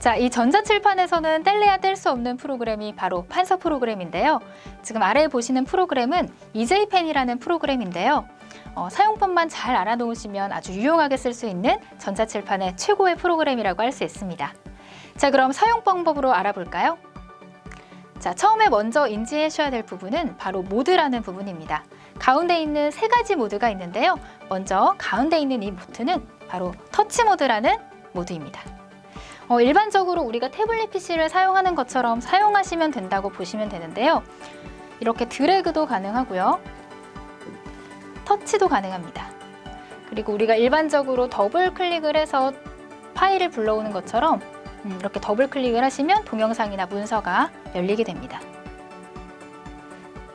자, 이 전자칠판에서는 뗄래야 뗄 수 없는 프로그램이 바로 판서 프로그램인데요. 지금 아래에 보시는 프로그램은 EJ펜이라는 프로그램인데요. 어, 사용법만 잘 알아놓으시면 아주 유용하게 쓸 수 있는 전자칠판의 최고의 프로그램이라고 할 수 있습니다. 자, 그럼 사용 방법으로 알아볼까요? 자, 처음에 먼저 인지하셔야 될 부분은 바로 모드라는 부분입니다. 가운데 있는 세 가지 모드가 있는데요. 먼저 가운데 있는 이 모드는 바로 터치 모드라는 모드입니다. 어, 일반적으로 우리가 태블릿 PC를 사용하는 것처럼 사용하시면 된다고 보시면 되는데요. 이렇게 드래그도 가능하고요. 터치도 가능합니다. 그리고 우리가 일반적으로 더블 클릭을 해서 파일을 불러오는 것처럼 음, 이렇게 더블 클릭을 하시면 동영상이나 문서가 열리게 됩니다.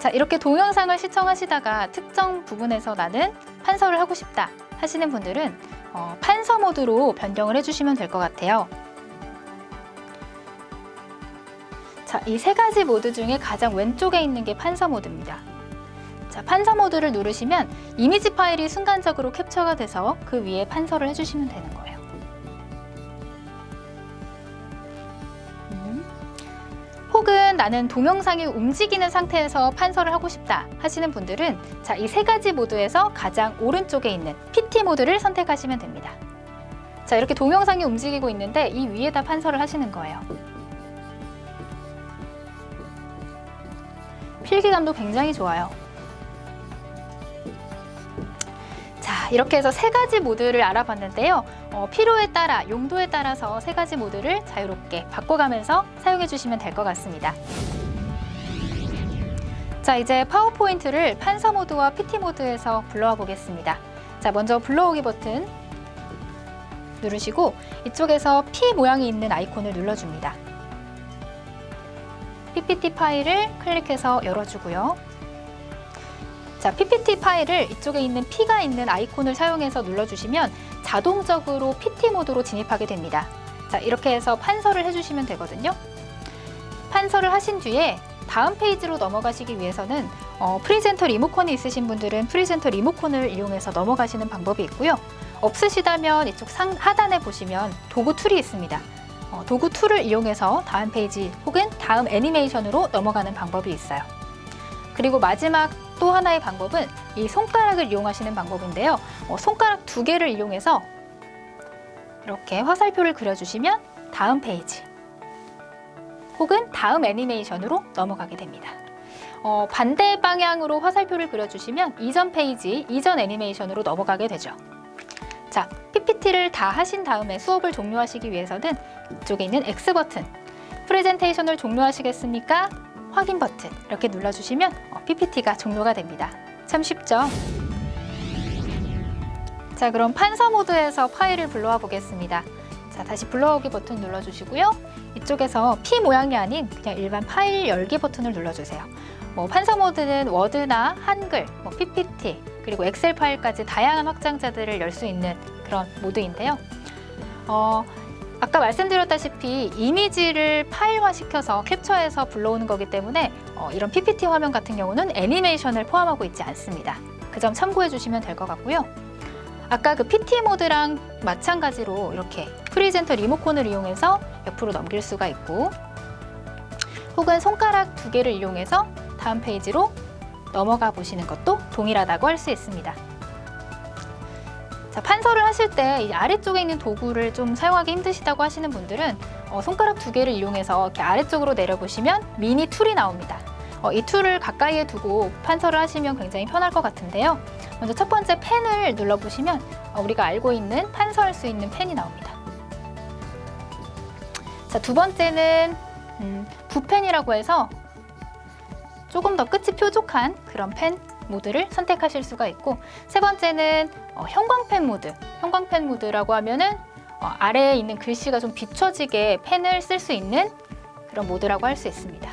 자, 이렇게 동영상을 시청하시다가 특정 부분에서 나는 판서를 하고 싶다 하시는 분들은 어, 판서 모드로 변경을 해주시면 될 것 같아요. 이 세 가지 모드 중에 가장 왼쪽에 있는 게 판서 모드입니다. 자, 판서 모드를 누르시면 이미지 파일이 순간적으로 캡처가 돼서 그 위에 판서를 해주시면 되는 거예요. 음. 혹은 나는 동영상이 움직이는 상태에서 판서를 하고 싶다 하시는 분들은 자, 이 세 가지 모드에서 가장 오른쪽에 있는 PT 모드를 선택하시면 됩니다. 자, 이렇게 동영상이 움직이고 있는데 이 위에다 판서를 하시는 거예요. 필기감도 굉장히 좋아요. 자, 이렇게 해서 세 가지 모드를 알아봤는데요. 어, 필요에 따라, 용도에 따라서 세 가지 모드를 자유롭게 바꿔가면서 사용해 주시면 될 것 같습니다. 자, 이제 파워포인트를 판서 모드와 PT 모드에서 불러와 보겠습니다. 자, 먼저 불러오기 버튼 누르시고 이쪽에서 P 모양이 있는 아이콘을 눌러줍니다. PPT 파일을 클릭해서 열어주고요. 자, PPT 파일을 이쪽에 있는 P가 있는 아이콘을 사용해서 눌러주시면 자동적으로 PT 모드로 진입하게 됩니다. 자, 이렇게 해서 판서를 해주시면 되거든요. 판서를 하신 뒤에 다음 페이지로 넘어가시기 위해서는 어, 프리젠터 리모컨이 있으신 분들은 프리젠터 리모컨을 이용해서 넘어가시는 방법이 있고요. 없으시다면 이쪽 상 하단에 보시면 도구 툴이 있습니다. 어, 도구 툴을 이용해서 다음 페이지 혹은 다음 애니메이션으로 넘어가는 방법이 있어요. 그리고 마지막 또 하나의 방법은 이 손가락을 이용하시는 방법인데요. 어, 손가락 두 개를 이용해서 이렇게 화살표를 그려주시면 다음 페이지 혹은 다음 애니메이션으로 넘어가게 됩니다. 어, 반대 방향으로 화살표를 그려주시면 이전 페이지, 이전 애니메이션으로 넘어가게 되죠. 자, PPT를 다 하신 다음에 수업을 종료하시기 위해서는 이쪽에 있는 X 버튼, 프레젠테이션을 종료하시겠습니까? 확인 버튼 이렇게 눌러주시면 어, PPT가 종료가 됩니다. 참 쉽죠? 자, 그럼 판서 모드에서 파일을 불러와 보겠습니다. 자, 다시 불러오기 버튼 눌러주시고요. 이쪽에서 P 모양이 아닌 그냥 일반 파일 열기 버튼을 눌러주세요. 뭐 판서 모드는 워드나 한글, 뭐 PPT, 그리고 엑셀 파일까지 다양한 확장자들을 열 수 있는 그런 모드인데요. 어, 아까 말씀드렸다시피 이미지를 파일화 시켜서 캡처해서 불러오는 거기 때문에 어, 이런 PPT 화면 같은 경우는 애니메이션을 포함하고 있지 않습니다. 그 점 참고해 주시면 될 것 같고요. 아까 그 PT 모드랑 마찬가지로 이렇게 프리젠터 리모컨을 이용해서 옆으로 넘길 수가 있고 혹은 손가락 두 개를 이용해서 다음 페이지로 넘어가 보시는 것도 동일하다고 할 수 있습니다. 자, 판서를 하실 때이 아래쪽에 있는 도구를 좀 사용하기 힘드시다고 하시는 분들은 어, 손가락 두 개를 이용해서 이렇게 아래쪽으로 내려보시면 미니 툴이 나옵니다. 어, 이 툴을 가까이에 두고 판서를 하시면 굉장히 편할 것 같은데요. 먼저 첫 번째 펜을 눌러보시면 어, 우리가 알고 있는 판서할 수 있는 펜이 나옵니다. 자, 두 번째는 음, 붓펜이라고 해서 조금 더 끝이 뾰족한 그런 펜 모드를 선택하실 수가 있고 세 번째는 어, 형광펜 모드. 형광펜 모드라고 하면은 어, 아래에 있는 글씨가 좀 비춰지게 펜을 쓸 수 있는 그런 모드라고 할 수 있습니다.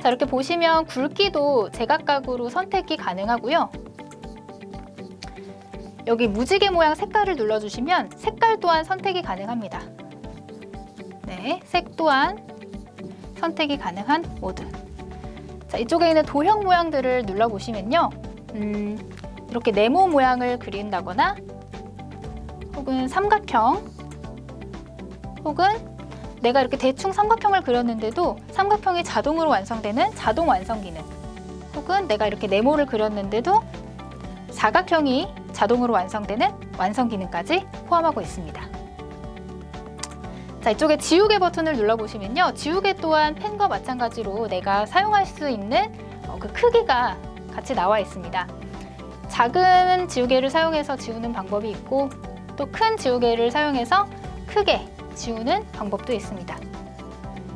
자 이렇게 보시면 굵기도 제각각으로 선택이 가능하고요. 여기 무지개 모양 색깔을 눌러주시면 색깔 또한 선택이 가능합니다. 네, 색 또한 선택이 가능한 모드. 자, 이쪽에 있는 도형 모양들을 눌러보시면요. 음, 이렇게 네모 모양을 그린다거나 혹은 삼각형 혹은 내가 이렇게 대충 삼각형을 그렸는데도 삼각형이 자동으로 완성되는 자동 완성 기능 혹은 내가 이렇게 네모를 그렸는데도 사각형이 자동으로 완성되는 완성 기능까지 포함하고 있습니다. 자, 이쪽에 지우개 버튼을 눌러보시면요. 지우개 또한 펜과 마찬가지로 내가 사용할 수 있는 어, 그 크기가 같이 나와 있습니다. 작은 지우개를 사용해서 지우는 방법이 있고 또 큰 지우개를 사용해서 크게 지우는 방법도 있습니다.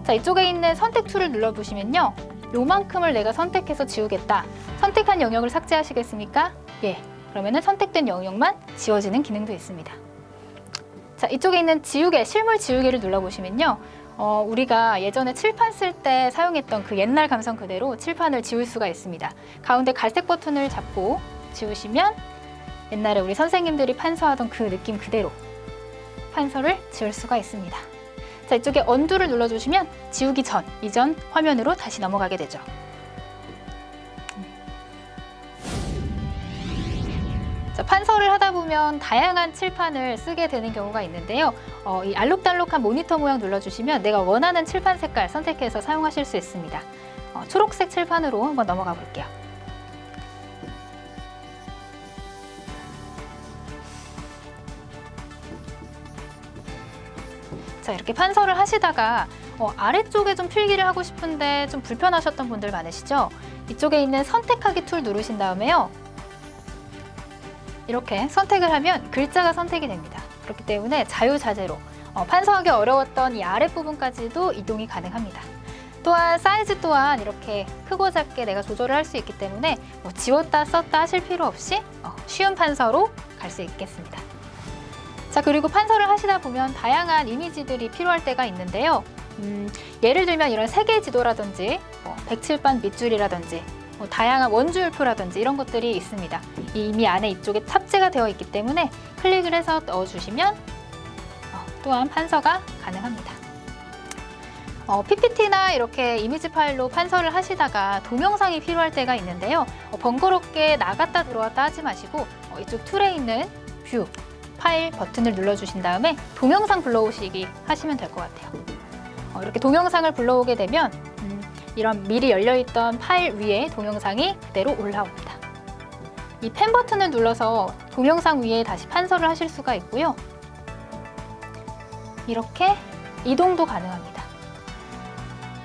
자, 이쪽에 있는 선택 툴을 눌러보시면요. 요만큼을 내가 선택해서 지우겠다. 선택한 영역을 삭제하시겠습니까? 예. 그러면은 선택된 영역만 지워지는 기능도 있습니다. 자, 이쪽에 있는 지우개, 실물 지우개를 눌러보시면요. 어, 우리가 예전에 칠판 쓸 때 사용했던 그 옛날 감성 그대로 칠판을 지울 수가 있습니다. 가운데 갈색 버튼을 잡고 지우시면 옛날에 우리 선생님들이 판서하던 그 느낌 그대로 판서를 지울 수가 있습니다. 자, 이쪽에 언두를 눌러주시면 지우기 전, 이전 화면으로 다시 넘어가게 되죠. 자, 판서를 하다 보면 다양한 칠판을 쓰게 되는 경우가 있는데요. 어, 이 알록달록한 모니터 모양 눌러주시면 내가 원하는 칠판 색깔 선택해서 사용하실 수 있습니다. 어, 초록색 칠판으로 한번 넘어가 볼게요. 자, 이렇게 판서를 하시다가 어, 아래쪽에 좀 필기를 하고 싶은데 좀 불편하셨던 분들 많으시죠? 이쪽에 있는 선택하기 툴 누르신 다음에요. 이렇게 선택을 하면 글자가 선택이 됩니다. 그렇기 때문에 자유자재로 어, 판서하기 어려웠던 이 아랫부분까지도 이동이 가능합니다. 또한 사이즈 또한 이렇게 크고 작게 내가 조절을 할 수 있기 때문에 뭐 지웠다 썼다 하실 필요 없이 어, 쉬운 판서로 갈 수 있겠습니다. 자 그리고 판서를 하시다 보면 다양한 이미지들이 필요할 때가 있는데요. 음, 예를 들면 이런 세계 지도라든지 뭐 백칠반 밑줄이라든지 뭐 다양한 원주 율표라든지 이런 것들이 있습니다. 이미 안에 이쪽에 탑재가 되어 있기 때문에 클릭을 해서 넣어주시면 어, 또한 판서가 가능합니다. 어, PPT나 이렇게 이미지 파일로 판서를 하시다가 동영상이 필요할 때가 있는데요. 어, 번거롭게 나갔다 들어왔다 하지 마시고 어, 이쪽 툴에 있는 뷰 파일 버튼을 눌러주신 다음에 동영상 불러오시기 하시면 될 것 같아요. 어, 이렇게 동영상을 불러오게 되면 음, 이런 미리 열려있던 파일 위에 동영상이 그대로 올라옵니다. 이 펜 버튼을 눌러서 동영상 위에 다시 판서를 하실 수가 있고요. 이렇게 이동도 가능합니다.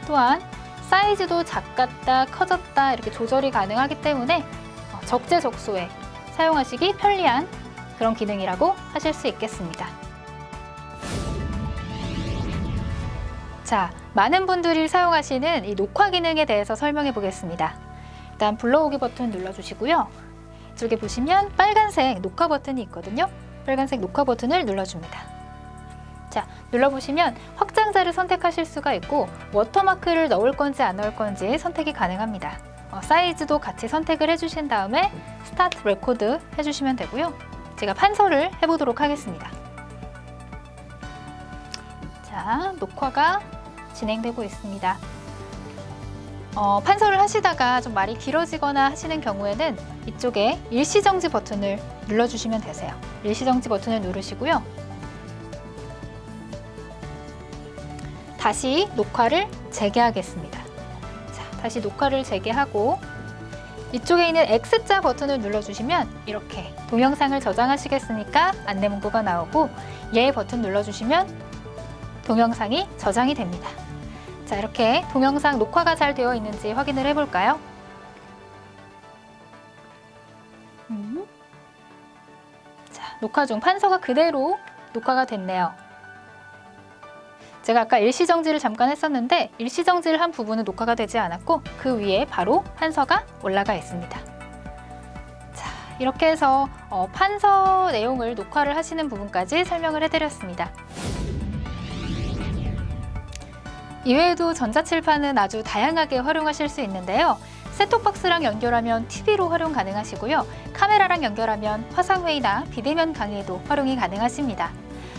또한 사이즈도 작았다, 커졌다 이렇게 조절이 가능하기 때문에 어, 적재적소에 사용하시기 편리한 그런 기능이라고 하실 수 있겠습니다. 자, 많은 분들이 사용하시는 이 녹화 기능에 대해서 설명해 보겠습니다. 일단 불러오기 버튼 눌러주시고요. 이쪽에 보시면 빨간색 녹화 버튼이 있거든요. 빨간색 녹화 버튼을 눌러줍니다. 자, 눌러보시면 확장자를 선택하실 수가 있고 워터마크를 넣을 건지 안 넣을 건지 선택이 가능합니다. 어, 사이즈도 같이 선택을 해주신 다음에 스타트 레코드 해주시면 되고요. 제가 판서를 해보도록 하겠습니다. 자, 녹화가 진행되고 있습니다. 어, 판서를 하시다가 좀 말이 길어지거나 하시는 경우에는 이쪽에 일시정지 버튼을 눌러주시면 되세요. 일시정지 버튼을 누르시고요. 다시 녹화를 재개하겠습니다. 자, 다시 녹화를 재개하고 이쪽에 있는 X자 버튼을 눌러주시면 이렇게 동영상을 저장하시겠습니까? 안내 문구가 나오고 예 버튼 눌러주시면 동영상이 저장이 됩니다. 자, 이렇게 동영상 녹화가 잘 되어 있는지 확인을 해볼까요? 음. 자, 녹화 중 판서가 그대로 녹화가 됐네요. 제가 아까 일시정지를 잠깐 했었는데 일시정지를 한 부분은 녹화가 되지 않았고 그 위에 바로 판서가 올라가 있습니다. 자, 이렇게 해서 어, 판서 내용을 녹화를 하시는 부분까지 설명을 해드렸습니다. 이외에도 전자칠판은 아주 다양하게 활용하실 수 있는데요. 셋톱박스랑 연결하면 TV로 활용 가능하시고요. 카메라랑 연결하면 화상회의나 비대면 강의에도 활용이 가능하십니다.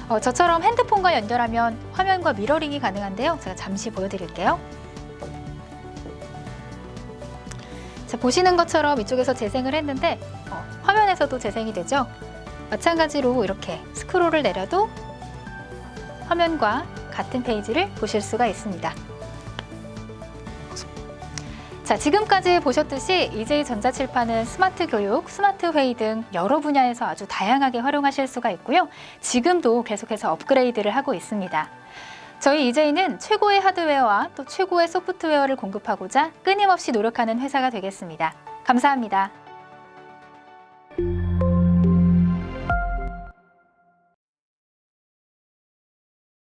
어, 저처럼 핸드폰과 연결하면 화면과 미러링이 가능한데요. 제가 잠시 보여드릴게요. 자, 보시는 것처럼 이쪽에서 재생을 했는데 어, 화면에서도 재생이 되죠. 마찬가지로 이렇게 스크롤을 내려도 화면과 같은 페이지를 보실 수가 있습니다. 자, 지금까지 보셨듯이 EJ 전자칠판은 스마트 교육, 스마트 회의 등 여러 분야에서 아주 다양하게 활용하실 수가 있고요. 지금도 계속해서 업그레이드를 하고 있습니다. 저희 EJ는 최고의 하드웨어와 또 최고의 소프트웨어를 공급하고자 끊임없이 노력하는 회사가 되겠습니다. 감사합니다.